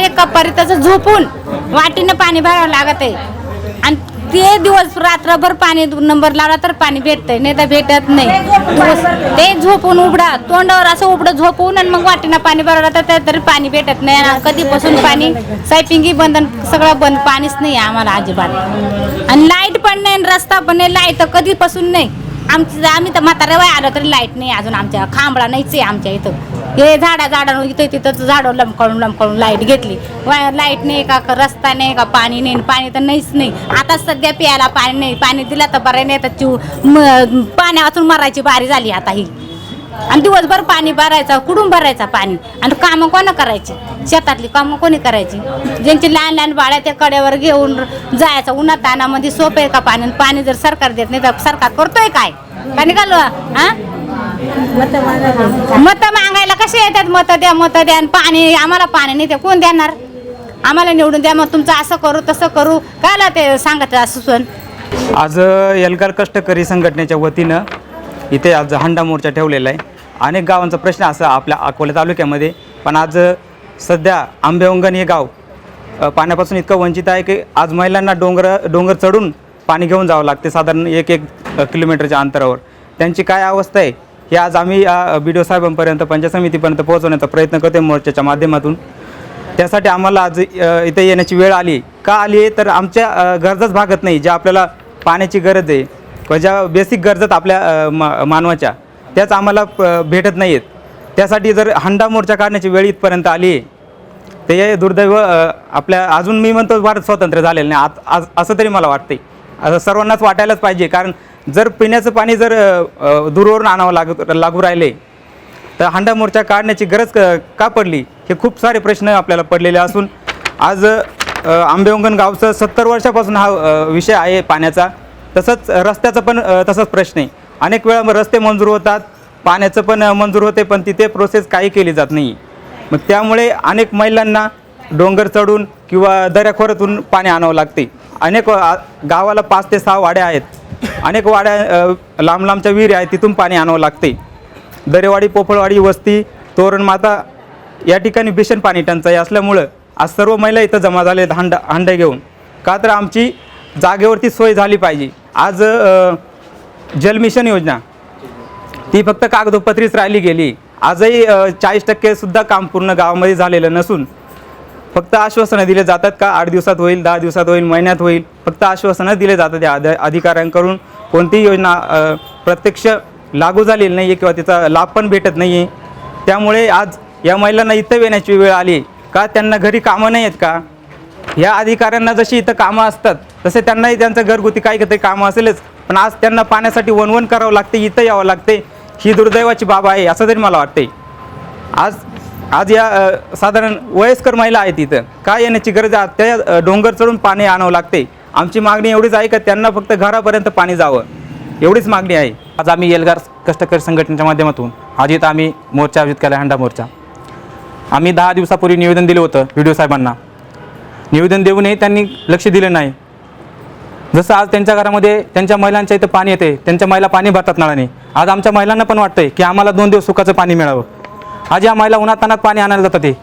एक कपारी तसं झोपून वाटीनं पाणी भरावं लागत आहे आणि ते दिवस रात्रभर पाणी नंबर लावला तर पाणी भेटतंय नाही तर भेटत नाही. दिवस ते झोपून उघडा तोंडावर असं उघडं झोपून आणि मग वाटीनं पाणी भरवलं तर ते- तरी पाणी भेटत नाही. आणि कधीपासून पाणी सायपिंगी बंद सगळं बंद पाणीच नाही आहे आम्हाला अजिबात. आणि लाइट पण नाही आणि रस्ता पण नाही लाइट तर कधीपासून नाही. आमची आम्ही तर म्हातारा वय आलो तरी लाइट नाही अजून आमच्या खांबळा नाहीच आहे आमच्या इथं. हे झाडा झाडांवर इथं तिथं झाडं लमकळून लमकळून लाइट घेतली. लाइट नाही का रस्ता नाही का पाणी नाही पाणी तर नाहीच नाही. आता सध्या प्यायला पाणी नाही पाणी दिलं तर बरं नाही तर चिव पाण्या वाचून मरायची बारी झाली आता ही. आणि दिवसभर पाणी भरायचं कुठून भरायचं पाणी? आणि कामं कोणं करायची? शेतातली कामं कोणी करायची? ज्यांची लहान लहान बाळ्या त्या कड्यावर घेऊन जायचं उन्हात तानामध्ये सोप आहे का पाणी? पाणी जर सरकार देत नाही तर सरकार करतोय काय? का निघालो हा मत कसे येतात? मतं द्या मतं द्या. आणि पाणी आम्हाला पाणी नाही ते कोण देणार? आम्हाला निवडून द्या. मग तुमचं असं करू तसं करू. कायला ते सांगत सुचन आज एल्गार कष्टकरी संघटनेच्या वतीनं इथे आज हंडा मोर्चा ठेवलेला आहे. अनेक गावांचा प्रश्न असा आपल्या अकोला तालुक्यामध्ये. पण आज सध्या आंबेवंगण हे गाव पाण्यापासून इतकं वंचित आहे की आज महिलांना डोंगर डोंगर चढून पाणी घेऊन जावं लागते साधारण एक एक किलोमीटरच्या अंतरावर. त्यांची काय अवस्था आहे? हे आज आम्ही या बी डी ओ साहेबांपर्यंत पंचायत समितीपर्यंत पोहोचवण्याचा प्रयत्न करतो मोर्चाच्या माध्यमातून. त्यासाठी आम्हाला आज इथे येण्याची वेळ आली. का आली आहे? तर आमच्या गरजच गरजाच भागत नाही. ज्या आपल्याला पाण्याची गरज आहे किंवा ज्या बेसिक गरजात आपल्या मा मानवाच्या त्याच आम्हाला प- भेटत नाही आहेत त्यासाठी जर हंडा मोर्चा काढण्याची वेळ इथपर्यंत आली आहे ते हे दुर्दैव आपल्या अजून मी म्हणतो भारत स्वतंत्र झालेलं नाही. आज असं तरी मला वाटते असं सर्वांनाच वाटायलाच पाहिजे. कारण जर पिण्याचं पाणी जर दूरवरून आणावं लागत लागू राहिले तर हांडा मोर्चा काढण्याची गरज का पडली? हे खूप सारे प्रश्न आपल्याला पडलेले असून आज अ, आंबेवंगण गावचं सत्तर वर्षापासून हा विषय आहे पाण्याचा. तसंच रस्त्याचा पण तसाच प्रश्न आहे. अनेक वेळा रस्ते मंजूर होतात पाण्याचं पण मंजूर होते पण तिथे प्रोसेस काही केली जात नाही. मग त्यामुळे अनेक महिलांना डोंगर चढून किंवा दऱ्याखोऱ्यातून पाणी आणावं लागते. अनेक गावाला पाच ते सहा वाड्या आहेत. अनेक वाड्या लांब लांबच्या विहिरी आहेत तिथून पाणी आणावं लागते दरेवाडी पोफळवाडी वस्ती तोरणमाता या ठिकाणी भीषण पाणी टंचाई असल्यामुळं आज सर्व महिला इथं जमा झाले आहेत हांडे घेऊन. का तर आमची जागेवरती सोय झाली पाहिजे. आज जलमिशन योजना ती फक्त कागदोपत्रीच राहिली गेली. आजही चाळीस टक्केसुद्धा काम पूर्ण गावामध्ये झालेलं नसून फक्त आश्वासनं दिले जातात का? आठ दिवसात होईल दहा दिवसात होईल महिन्यात होईल. फक्त आश्वासनं दिले जातात या अधिकाऱ्यांकडून. कोणतीही योजना प्रत्यक्ष लागू झालेली नाही आहे किंवा त्याचा लाभ पण भेटत नाही आहे त्यामुळे आज या महिलांना इथं येण्याची वेळ आली का त्यांना घरी कामं नाही आहेत का? या अधिकाऱ्यांना जशी इथं कामं असतात तसे त्यांनाही त्यांचं घरगुती काही काही कामं असेलच. पण आज त्यांना पाण्यासाठी वनवन करावं लागते इथं यावं लागते. ही दुर्दैवाची बाब आहे असं तरी मला वाटते आज आज या साधारण वयस्कर महिला आहेत इथं. काय येण्याची गरज आहे? त्या डोंगर चढून पाणी आणावं लागते. आमची मागणी एवढीच आहे का त्यांना फक्त घरापर्यंत पाणी जावं? एवढीच मागणी आहे. आज आम्ही एल्गार कष्टकरी संघटनेच्या माध्यमातून आज इथं आम्ही मोर्चा आयोजित केला हंडा मोर्चा. आम्ही दहा दिवसापूर्वी निवेदन दिलं होतं व्हिडिओ साहेबांना. निवेदन देऊनही त्यांनी लक्ष दिलं नाही. जसं आज त्यांच्या घरामध्ये त्यांच्या महिलांच्या इथं पाणी येते त्यांच्या महिला पाणी भरतात नळाने. आज आमच्या महिलांना पण वाटतंय की आम्हाला दोन दिवस सुखाचं पाणी मिळावं. आज या महिला उन्हातानात पाणी आणायला जातात ते.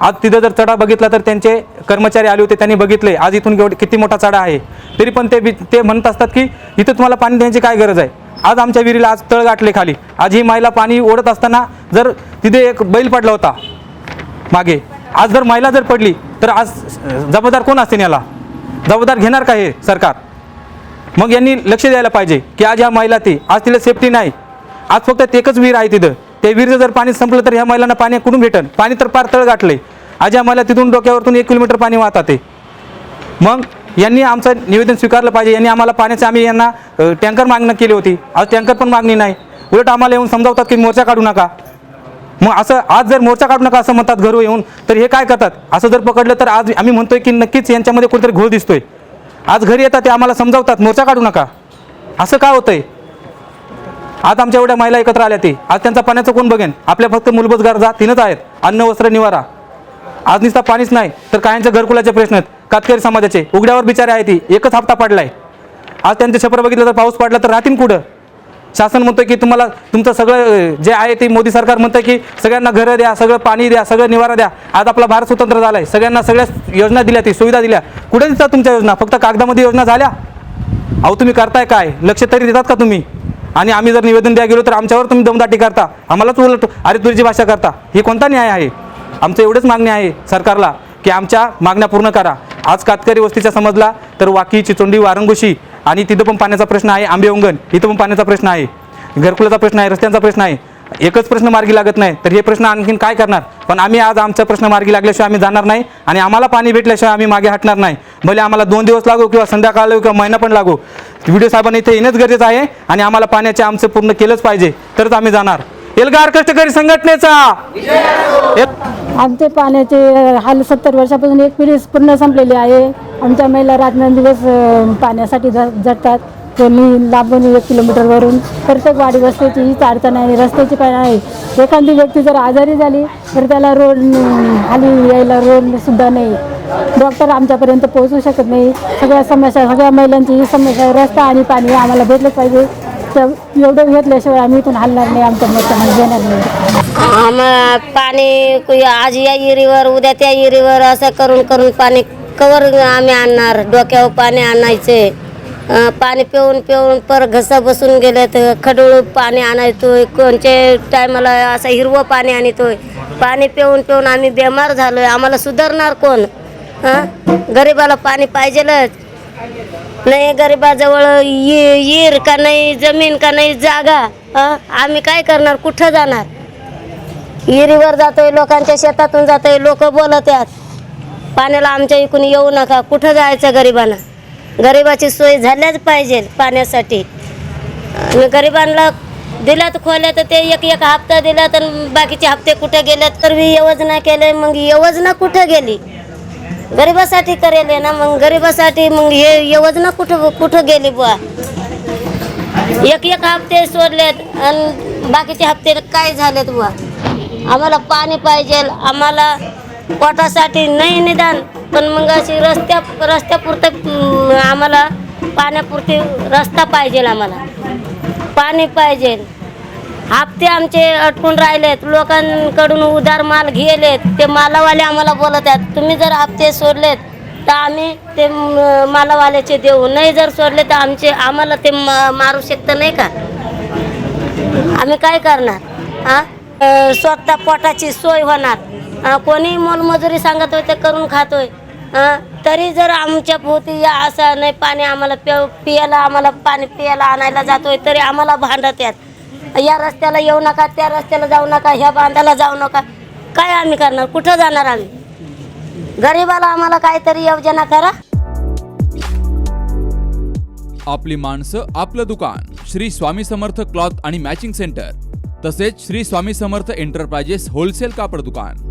आज तिथं जर चढा बघितला तर त्यांचे कर्मचारी आले होते त्यांनी बघितले. आज इथून किती मोठा चढा आहे. तरी पण ते बी- ते म्हणत असतात की इथं तुम्हाला पाणी देण्याची काय गरज आहे? आज आमच्या विहिरीला आज तळ गाठले खाली. आज ही महिला पाणी ओढत असताना जर तिथे एक बैल पडला होता मागे आज जर महिला जर पडली तर आज जबाबदार कोण असते याला? जबाबदार घेणार का हे सरकार? मग यांनी लक्ष द्यायला पाहिजे की आज या महिला ती आज तिला सेफ्टी नाही. आज फक्त एकच विहीर आहे तिथं. त्या विहिरीचं जर पाणी संपलं तर ह्या महिलांना पाणी कुठून भेटन? पाणी तर पार तळ गाठलं आज मला महिला तिथून डोक्यावरतून एक किलोमीटर पाणी वाहतात ते मग यांनी आमचं निवेदन स्वीकारलं पाहिजे. यांनी आम्हाला पाण्याचं आम्ही यांना टँकर मागणं केली होती. आज टँकर पण मागणी नाही. उलट आम्हाला येऊन समजावतात की मोर्चा काढू नका. मग असं आज जर मोर्चा काढू नका असं म्हणतात घरू येऊन तर हे काय करतात? असं जर पकडलं तर आज आम्ही म्हणतोय की नक्कीच यांच्यामध्ये कुठेतरी घोळ दिसतोय. आज घरी येतात ते आम्हाला समजावतात मोर्चा काढू नका. असं का होतंय? आज आमच्या एवढ्या महिला एकत्र आल्या ते. आज त्यांचा पाण्याचं कोण बघेन? आपल्या फक्त मूलभूत गरजा तीनच आहेत. अन्न वस्त्र निवारा. आज नुसता पाणीच नाही तर कायांच्या घरकुलाचे प्रश्न आहेत. कातकरी समाजाचे. उघड्यावर बिचारे आहे ती. एकच हप्ता पडलाय. आज त्यांचे छपर बघितलं तर पाऊस पडला तर राहतील कुठं? शासन म्हणतं की तुम्हाला तुमचं सगळं जे आहे ते मोदी सरकार म्हणतं की सगळ्यांना घरं द्या सगळं पाणी द्या सगळं निवारा द्या. आज आपला भारत स्वतंत्र झाला आहे सगळ्यांना सगळ्या योजना दिल्या ती सुविधा दिल्या. कुठे दिसतात तुमच्या योजना? फक्त कागदामध्ये योजना झाल्या? अहो तुम्ही करताय काय? लक्ष तरी देतात का तुम्ही? आणि आम्ही जर निवेदन द्या गेलो तर आमच्यावर तुम्ही दमदाटी करता. आम्हालाच उलट अरे तुझी भाषा करता. हे कोणता न्याय आहे? आमचं एवढंच मागणी आहे सरकारला की आमच्या मागण्या पूर्ण करा. आज कातकरी वस्तीचा समजला तर वाकी चिचोंडी वारंगुशी आणि तिथं पण पाण्याचा प्रश्न आहे आंबे उंगण इथं पण पाण्याचा प्रश्न आहे. घरकुलाचा प्रश्न आहे रस्त्यांचा प्रश्न आहे. एकच प्रश्न मार्गी लागत नाही तर हे प्रश्न आणखीन काय करणार? पण आम्ही आज आमचा प्रश्न मार्गी लागल्याशिवाय आम्ही जाणार नाही आणि आम्हाला पाणी भेटल्याशिवाय आम्ही मागे हटणार नाही. भले आम्हाला दोन दिवस लागू किंवा संध्याकाळ लागू किंवा महिना पण लागू. व्हिडिओ साहेबांनी इथे येणंच गरजेचं आहे आणि आम्हाला पाण्याचे आमचं पूर्ण केलंच पाहिजे तरच आम्ही जाणार. एल्गार कष्टकरी संघटनेचा! आमचे पाण्याचे हाल सत्तर वर्षापासून एक पिढी पूर्ण संपलेली आहे. आमच्या महिला रात्रंदिवस पाण्यासाठी झटतात झटतात मी लांबून एक किलोमीटरवरून प्रत्येक वाडी रस्त्याची हीच अडचण आहे रस्त्याची पण आहे. एखादी व्यक्ती जर आजारी झाली तर त्याला रोड खाली यायला रोडसुद्धा नाही. डॉक्टर आमच्यापर्यंत पोहोचू शकत नाही. सगळ्या समस्या सगळ्या महिलांची ही समस्या रस्ता आणि पाणी आम्हाला भेटलंच पाहिजे. तर एवढं घेतल्याशिवाय आम्ही इथून हलणार नाही आमच्या मतामध्ये घेणार नाही. आम्हाला पाणी आज या इरीवर उद्या त्या इरीवर असं करून करून पाणी कवर आम्ही आणणार. डोक्यावर पाणी आणायचे. पाणी पिऊन पिऊन पर घसा बसून गेले तर खडूळ पाणी आणायतोय कोणच्या टायमाला असं हिरवं पाणी आणतोय. पाणी पिऊन पिऊन आम्ही बेमार झालोय. आम्हाला सुधारणार कोण? हं? गरिबाला पाणी पाहिजेलच. नाही गरिबाजवळ येर का नाही जमीन का नाही जागा. आम्ही काय करणार? कुठं जाणार? विहिरीवर जातोय लोकांच्या शेतातून जातोय लोक बोलत आहेत पाण्याला आमच्या इकडून येऊ नका. कुठं जायचं गरिबांना? गरिबाची सोय झाल्याच पाहिजे पाण्यासाठी. आणि गरिबांना दिल्यात तर खोल्या तर ते एक एक हप्ता दिला तर बाकीचे हप्ते कुठे गेले तर मी योजना केले मग योजना कुठं गेली? गरिबासाठी करेल आहे ना मग गरिबासाठी मग हे योजना कुठं कुठं गेली बुवा? एक एक हप्ते सोडलेत आणि बाकीचे हप्ते काय झालेत बुवा? आम्हाला पाणी पाहिजे आम्हाला पोटासाठी नाही निदान पण मग अशी रस्त्या रस्त्यापुरतं आम्हाला पाण्यापुरती रस्ता पाहिजे आम्हाला. पाणी पाहिजे हप्ते आमचे अटकून राहिलेत लोकांकडून उधार माल घेलेत ते मालावाले आम्हाला बोलत आहेत तुम्ही जर हप्ते सोडलेत तर आम्ही ते मालावाल्याचे देऊ. नाही जर सोडले तर आमचे आम्हाला ते मा- मारू शकतं नाही का? आम्ही काय करणार? हा स्वतः पोटाची सोय होणार. कोणी मोलमजुरी सांगत होते करून खातोय. तरी जर आमच्या भोवती या असं नाही पाणी आम्हाला पिय पियाला आम्हाला पाणी पियाला आणायला जातोय तरी आम्हाला भांडत यात. या रस्त्याला येऊ नका त्या रस्त्याला जाऊ नका ह्या बांधाला जाऊ नका. काय आम्ही करणार? कुठं जाणार आम्ही? गरीबाला आम्हाला काहीतरी योजना करा. आपली माणसं आपलं दुकान श्री स्वामी समर्थ क्लॉथ आणि मॅचिंग सेंटर तसेच श्री स्वामी समर्थ एंटरप्राइजेस होलसेल कापड दुकान.